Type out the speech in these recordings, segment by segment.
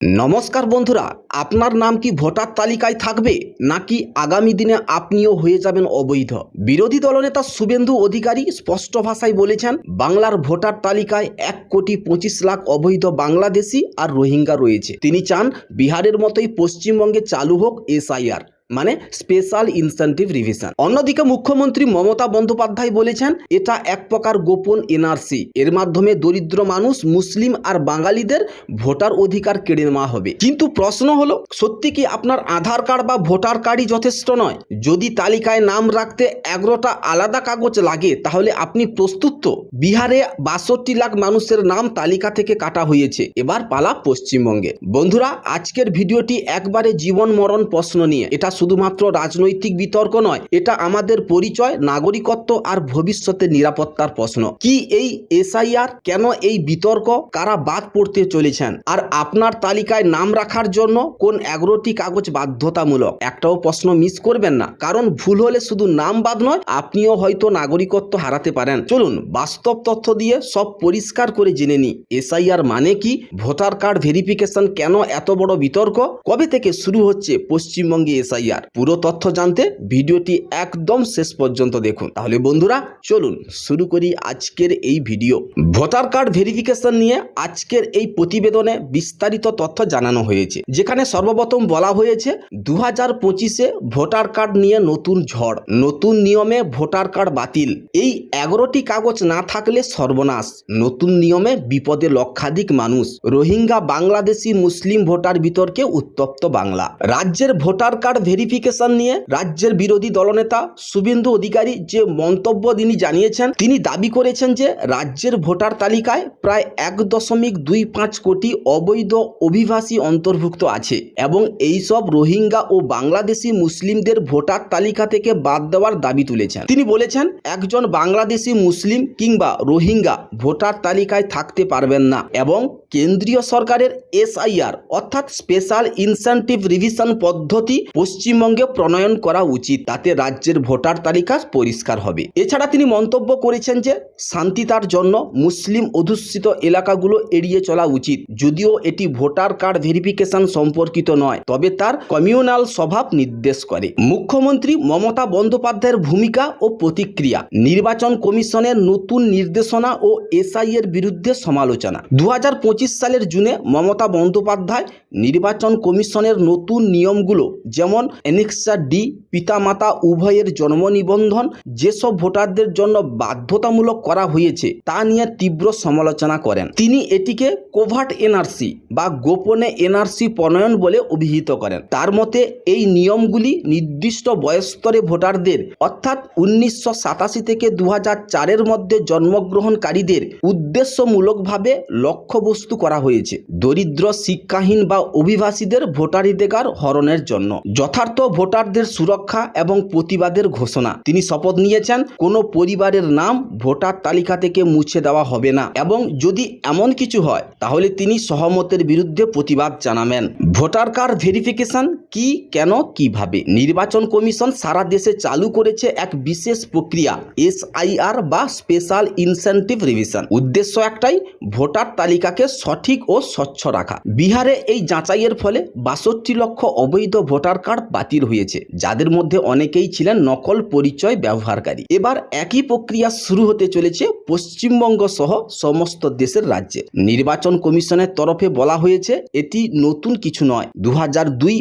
নমস্কার বন্ধুরা, আপনার নাম কি ভোটার তালিকায় থাকবে, নাকি আগামী দিনে আপনিও হয়ে যাবেন অবৈধ? বিরোধী দলনেতা শুভেন্দু অধিকারী স্পষ্ট ভাষায় বলেছেন, বাংলার ভোটার তালিকায় এক কোটি পঁচিশ লাখ অবৈধ বাংলাদেশি আর রোহিঙ্গা রয়েছে। তিনি চান বিহারের মতোই পশ্চিমবঙ্গে চালু হোক এসআইআর। মানে স্পেশাল ইনসেন্টিভ রিভিশন অন্যদিকে মুখ্যমন্ত্রী মমতা বন্দ্যোপাধ্যায় বলেছেন, এটা এক প্রকার গোপন এনআরসি এর মাধ্যমে দরিদ্র মানুষ, মুসলিম আর বাঙালিদের ভোটার অধিকার কেড়ে নেওয়া হবে। কিন্তু প্রশ্ন হলো, সত্যি কি আপনার আধার কার্ড বা ভোটার কার্ডই যথেষ্ট নয়? যদি তালিকায় নাম রাখতে এগারোটা আলাদা কাগজ লাগে, তাহলে আপনি প্রস্তুত তো? বিহারে বাষট্টি লাখ মানুষের নাম তালিকা থেকে কাটা হয়েছে। এবার পালা পশ্চিমবঙ্গে। বন্ধুরা, আজকের ভিডিওটি একবারে জীবন মরণ প্রশ্ন নিয়ে। এটা শুধুমাত্র রাজনৈতিক বিতর্ক নয়, এটা আমাদের পরিচয়, নাগরিকত্ব আর ভবিষ্যতের নিরাপত্তার প্রশ্ন। কি এই এসআইআর? কেন এই বিতর্ক? কারা বাদ পড়তে চলেছেন? আর আপনার তালিকায় নাম রাখার জন্য কোন এগারোটি কাগজ বাধ্যতামূলক? একটাও প্রশ্ন মিস করবেন না। কারণ ভুল হলে শুধু নাম বাদ নয়, আপনিও হয়তো নাগরিকত্ব হারাতে পারেন। চলুন, বাস্তব তথ্য দিয়ে সব পরিষ্কার করে জেনে নি এসআইআর মানে কি? ভোটার কার্ড ভেরিফিকেশন কেন এত বড় বিতর্ক? কবে থেকে শুরু হচ্ছে পশ্চিমবঙ্গে এসআইআর? পুরো তথ্য জানতে ভিডিওটি একদম শেষ পর্যন্ত দেখুন। তাহলে বন্ধুরা, চলুন শুরু করি আজকের এই ভিডিও। ভোটার কার্ড ভেরিফিকেশন নিয়ে আজকের এই প্রতিবেদনে বিস্তারিত তথ্য জানানো হয়েছে। যেখানে সর্বপ্রথম বলা হয়েছে দু হাজার পঁচিশে ভোটার কার্ড নিয়ে নতুন ঝড়, নতুন নিয়মে ভোটার কার্ড বাতিল। এই এগারোটি কাগজ না থাকলে সর্বনাশ। নতুন নিয়মে বিপদে লক্ষাধিক মানুষ। রোহিঙ্গা, বাংলাদেশি, মুসলিম ভোটার বিতর্কে উত্তপ্ত বাংলা। রাজ্যের ভোটার কার্ড ভেরিফিকেশন নিয়ে রাজ্যের বিরোধী দলনেতা শুভেন্দু অধিকারী যে মন্তব্য তিনি জানিয়েছেন, তিনি দাবি করেছেন যে রাজ্যের ভোটার তালিকায় প্রায় এক দশমিক দুই পাঁচ কোটি অবৈধ অভিবাসী অন্তর্ভুক্ত আছে এবং এই সব রোহিঙ্গা ও বাংলাদেশি মুসলিমদের ভোটার তালিকা থেকে বাদ দেওয়ার দাবি তুলেছেন। তিনি বলেছেন, একজন বাংলাদেশি মুসলিম কিংবা রোহিঙ্গা ভোটার তালিকায় থাকতে পারবেন না এবং কেন্দ্রীয় সরকারের এসআইআর অর্থাৎ স্পেশাল ইনসেন্টিভ রিভিশন পদ্ধতি পশ্চিমবঙ্গে প্রণয়ন করা উচিত। তাতে রাজ্যের ভোটার তালিকা পরিষ্কার হবে। এছাড়া তিনি মন্তব্য করেছেন যে, শান্তিতার জন্য মুসলিম অধ্যুষিত এলাকাগুলো এড়িয়ে চলা উচিত। যদিও এটি ভোটার কার্ড ভেরিফিকেশন সম্পর্কিত নয়, তবে তার কমিউনাল স্বভাব নির্দেশ করে। মুখ্যমন্ত্রী মমতা বন্দ্যোপাধ্যায়ের ভূমিকা ও প্রতিক্রিয়া, নির্বাচন কমিশনের নতুন নির্দেশনা ও এসআই এর বিরুদ্ধে সমালোচনা। দু হাজার পঁচিশ সালের জুনে মমতা বন্দ্যোপাধ্যায় নির্বাচন কমিশনের নতুন নিয়মগুলো, যেমন এনেক্সা ডি পিতামাতা উভয়ের জন্ম নিবন্ধন যেসব ভোটারদের জন্য বাধ্যতামূলক করা হয়েছে, তা নিয়ে তীব্র সমালোচনা করেন। তিনি এটিকে কোভার্ট এনআরসি বা গোপনে এনআরসি প্রণয়ন বলে অভিহিত করেন। তার মতে, এই নিয়মগুলি নির্দিষ্ট বয়স্তরে ভোটারদের, অর্থাৎ উনিশশো সাতাশি থেকে দু চারের মধ্যে জন্মগ্রহণকারীদের, উদ্দেশ্যমূলকভাবে লক্ষ্যবস্তু করা হয়েছে। দরিদ্র শিক্ষাহীন বা অভিবাসীদের ভোটাধিকার হরণের জন্য। যথার্থ ভোটারদের সুরক্ষা এবং প্রতিবাদের ঘোষণা। তিনি শপথ নিয়েছেন, কোনো পরিবারের নাম ভোটার তালিকা থেকে মুছে দেওয়া হবে না এবং যদি এমন কিছু হয়, তাহলে তিনি সহমতের বিরুদ্ধে প্রতিবাদ জানাবেন। ভোটার কার্ড ভেরিফিকেশন কি, কেন, কীভাবে? নির্বাচন কমিশন সারা দেশে চালু করেছে এক বিশেষ প্রক্রিয়া, এসআইআর বা স্পেশাল ইনসেন্টিভ রিভিশন। উদ্দেশ্য একটাই, ভোটার তালিকাকে সঠিক ও স্বচ্ছ রাখা। বিহারে এই যাচাইয়ের ফলে বাষট্টি লক্ষ অবৈধ ভোটার কার্ড বাতিল হয়েছে, যাদের মধ্যে অনেকেই ছিলেন নকল পরিচয় ব্যবহারকারী। এবার একই প্রক্রিয়া শুরু হতে চলেছে পশ্চিমবঙ্গ সহ সমস্ত দেশের রাজ্যে। নির্বাচন কমিশনের তরফে বলা হয়েছে, এটি নতুন কিছু নয়। দু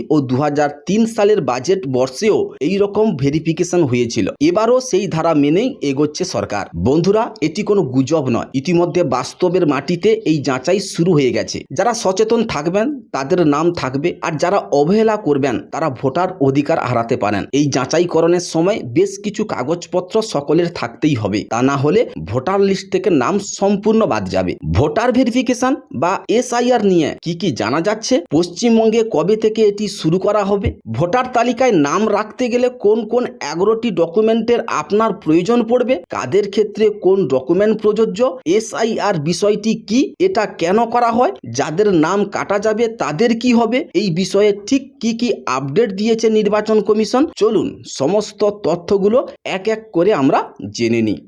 ও দু হাজার তিন সালের বাজেট বর্ষেও এই রকম ভেরিফিকেশন হয়েছিল। এবারও সেই ধারা মেনেই এগোচ্ছে সরকার। বন্ধুরা, এটি কোনো গুজব নয়। ইতিমধ্যে বাস্তবের মাটিতে এই যাচাই শুরু হয়ে গেছে। যারা সচেতন থাকবেন, তাদের নাম থাকবে। আর যারা অবহেলা করবেন, তারা ভোটার অধিকার হারাতে পারেন। এই যাচাইকরণের সময় বেশ কিছু কাগজপত্র সকলের থাকতেই হবে। তা না হলে ভোটার লিস্ট থেকে নাম সম্পূর্ণ বাদ যাবে। ভোটার ভেরিফিকেশন বা এসআইআর নিয়ে কি কি জানা যাচ্ছে? পশ্চিমবঙ্গে কবে থেকে এটি শুরু করা হবে? ভোটার তালিকায় নাম রাখতে গেলে কোন কোন এগারোটি ডকুমেন্টের আপনার প্রয়োজন পড়বে? কাদের ক্ষেত্রে কোন ডকুমেন্ট প্রযোজ্য? এসআইআর বিষয়টি কি? এটা কেন করা হয়? যাদের নাম কাটা যাবে তাদের কি হবে? এই বিষয়ে ঠিক কি কি আপডেট দিয়েছে নির্বাচন কমিশন। চলুন সমস্ত তথ্যগুলো এক এক করে আমরা জেনে নিই।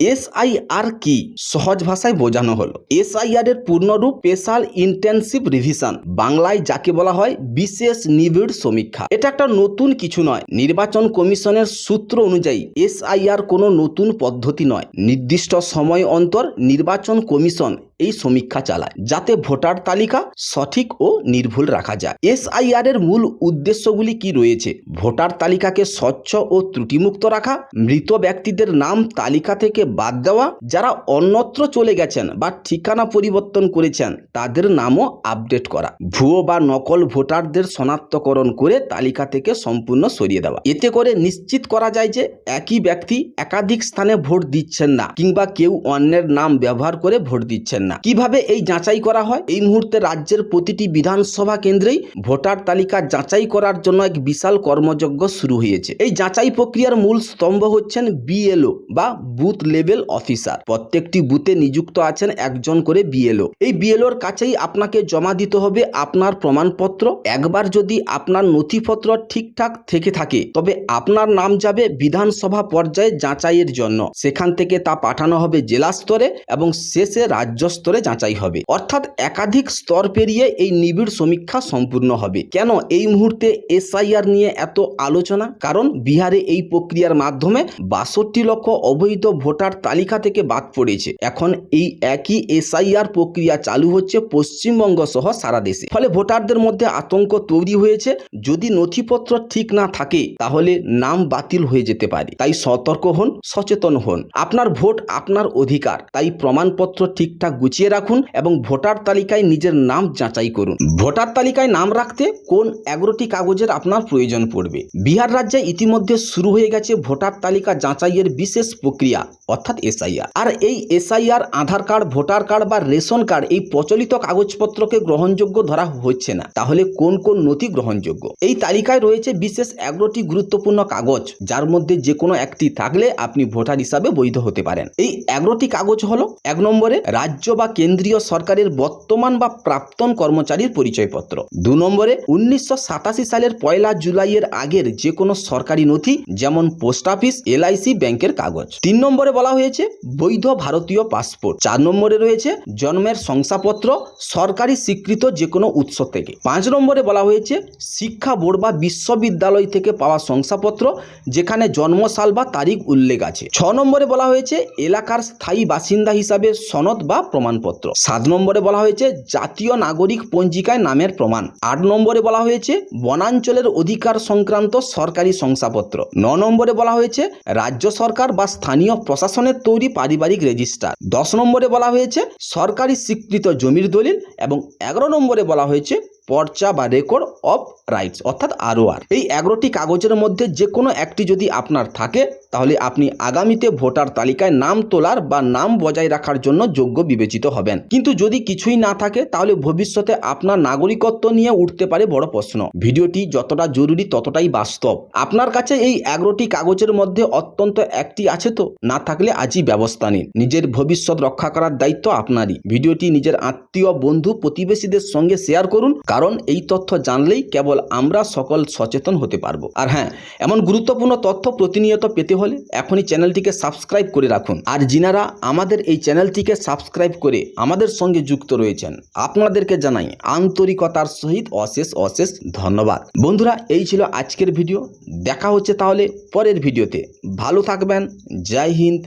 এসআইআর কি? সহজ ভাষায় বোঝানো হলো। এসআইআর এর পূর্ণরূপ স্পেশাল ইন্টেনসিভ রিভিশন, বাংলায় যাকে বলা হয় বিশেষ নিবিড় সমীক্ষা। এটা একটা নতুন কিছু নয়। নির্বাচন কমিশনের সূত্র অনুযায়ী এসআইআর কোনো নতুন পদ্ধতি নয়। নির্দিষ্ট সময় অন্তর নির্বাচন কমিশন এই সমীক্ষা চালায়, যাতে ভোটার তালিকা সঠিক ও নির্ভুল রাখা যায়। এসআইআর এর মূল উদ্দেশ্যগুলি কি রয়েছে? ভোটার তালিকাকে স্বচ্ছ ও ত্রুটিমুক্ত রাখা, মৃত ব্যক্তিদের নাম তালিকা থেকে বাদ দেওয়া, যারা অন্যত্র চলে গেছেন বা ঠিকানা পরিবর্তন করেছেন, তাদের নামও আপডেট করা, ভুয়ো বা নকল ভোটারদের শনাক্তকরণ করে তালিকা থেকে সম্পূর্ণ সরিয়ে দেওয়া। এতে করে নিশ্চিত করা যায় যে একই ব্যক্তি একাধিক স্থানে ভোট দিচ্ছেন না, কিংবা কেউ অন্যের নাম ব্যবহার করে ভোট দিচ্ছেন না। কীভাবে এই যাচাই করা হয়? এই মুহূর্তে রাজ্যের প্রতিটি বিধানসভা কেন্দ্রেই ভোটার তালিকা যাচাই করার জন্য এক বিশাল কর্মযজ্ঞ শুরু হয়েছে। এই যাচাই প্রক্রিয়ার মূল স্তম্ভ হচ্ছেন বিএলও বা বুথ লেভেল অফিসার। প্রত্যেকটি বুথে নিযুক্ত আছেন একজন করে বিএলও। এই বিএলওর কাছেই আপনাকে জমা দিতে হবে আপনার প্রমাণপত্র। একবার যদি আপনার নথিপত্র ঠিকঠাক থেকে থাকে, তবে আপনার নাম যাবে বিধানসভা পর্যায়ে যাচাইয়ের জন্য। সেখান থেকে তা পাঠানো হবে জেলা স্তরে এবং শেষে রাজ্য স্তরে যাচাই হবে। অর্থাৎ একাধিক স্তর পেরিয়ে এই নিবিড় সমীক্ষা সম্পূর্ণ হবে। কেন এই মুহূর্তে এসআইআর নিয়ে এত আলোচনা? কারণ বিহারে এই প্রক্রিয়ার মাধ্যমে বাষট্টি লক্ষ অবৈধ ভোটার তালিকা থেকে বাদ পড়েছে। এখন এই একই এসআইআর প্রক্রিয়া চালু হচ্ছে পশ্চিমবঙ্গ সহ সারা দেশে। ফলে ভোটারদের মধ্যে আতঙ্ক তৈরি হয়েছে। যদি নথিপত্র ঠিক না থাকে, তাহলে নাম বাতিল হয়ে যেতে পারে। তাই সতর্ক হন, সচেতন হন। আপনার ভোট আপনার অধিকার, তাই প্রমাণপত্র ঠিকঠাক গুছিয়ে রাখুন এবং ভোটার তালিকায় নিজের নাম যাচাই করুন। ভোটার তালিকায় নাম রাখতে কোন এগারোটি কাগজের আপনার প্রয়োজন পড়বে? বিহার রাজ্যে ইতিমধ্যে শুরু হয়ে গেছে ভোটার তালিকা যাচাইয়ের বিশেষ প্রক্রিয়া, অর্থাৎ এসআইআর। আর এই SIR, Aadhaar card, voter card বা রেশন কার্ড এই প্রচলিত কাগজপত্রকে গ্রহণযোগ্য ধরা হচ্ছে না। তাহলে কোন কোন নথি গ্রহণযোগ্য? এই তালিকায় রয়েছে বিশেষ এগারোটি গুরুত্বপূর্ণ কাগজ, যার মধ্যে যে কোনো একটি থাকলে আপনি ভোটার হিসাবে বৈধ হতে পারেন। এই এগারোটি কাগজ হলো এক নম্বরে রাজ্য বা কেন্দ্রীয় সরকারের বর্তমান বা প্রাক্তন কর্মচারীর পরিচয়পত্র। দু নম্বরে, উনিশশো সাতাশি সালের পয়লা জুলাইয়ের আগের যে কোনো সরকারি নথি, যেমন পোস্ট অফিস এলআইসি ব্যাংকের কাগজ। তিন নম্বরে বলা হয়েছে, বৈধ ভারতীয় পাসপোর্ট। চার নম্বরে রয়েছে, জন্মের শংসাপত্র, সরকারি স্বীকৃত যে কোনো উৎস থেকে। পাঁচ নম্বরে বলা হয়েছে, শিক্ষা বোর্ড বা বিশ্ববিদ্যালয় থেকে পাওয়া শংসাপত্র, যেখানে জন্মসাল বা তারিখ উল্লেখ আছে। ছ নম্বরে বলা হয়েছে, এলাকার স্থায়ী বাসিন্দা হিসাবে সনদ বা প্রমাণপত্র। সাত নম্বরে বলা হয়েছে, জাতীয় নাগরিক পঞ্জিকায় নামের প্রমাণ। আট নম্বরে বলা হয়েছে, বনাঞ্চলের অধিকার সংক্রান্ত সরকারি শংসাপত্র। ন নম্বরে বলা হয়েছে, রাজ্য সরকার বা স্থানীয় প্রশাসনের তৈরি পারিবারিক রেজিস্টার। দশ নম্বরে বলা হয়েছে, সরকারি স্বীকৃত জমির দলিল এবং এগারো নম্বরে বলা হয়েছে, পর্চা বা রেকর্ড অফ রাইটস, অর্থাৎ আরওআর এই এগারোটি কাগজের মধ্যে যে কোনো একটি যদি আপনার থাকে তাহলে আপনি আগামীতে ভোটার তালিকায় নাম তোলার বা নাম বজায় রাখার জন্য যোগ্য বিবেচিত হবেন। কিন্তু যদি কিছুই না থাকে, তাহলে ভবিষ্যতে আপনার নাগরিকত্ব নিয়ে উঠতে পারে বড় প্রশ্ন। ভিডিওটি যতটা জরুরি ততটাই বাস্তব। আপনার কাছে এই এগারোটি কাগজের মধ্যে অত্যন্ত একটি আছে তো? না থাকলে আজই ব্যবস্থা নিন। নিজের ভবিষ্যৎ রক্ষা করার দায়িত্ব আপনারই। ভিডিওটি নিজের আত্মীয়, বন্ধু, প্রতিবেশীদের সঙ্গে শেয়ার করুন, কারণ এই তথ্য জানলেই কেবল আমরা সকল সচেতন হতে পারব। আর হ্যাঁ এমন গুরুত্বপূর্ণ তথ্য প্রতিনিয়ত পেতে হলে এখনই চ্যানেলটিকে সাবস্ক্রাইব করে রাখুন। আর যিনারা আমাদের এই চ্যানেলটিকে সাবস্ক্রাইব করে আমাদের সঙ্গে যুক্ত রয়েছেন, আপনাদেরকে জানাই আন্তরিকতার সহিত অশেষ অশেষ ধন্যবাদ। বন্ধুরা, এই ছিল আজকের ভিডিও। দেখা হচ্ছে তাহলে পরের ভিডিওতে। ভালো থাকবেন। জয় হিন্দ।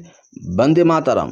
বন্দে মাতারাম।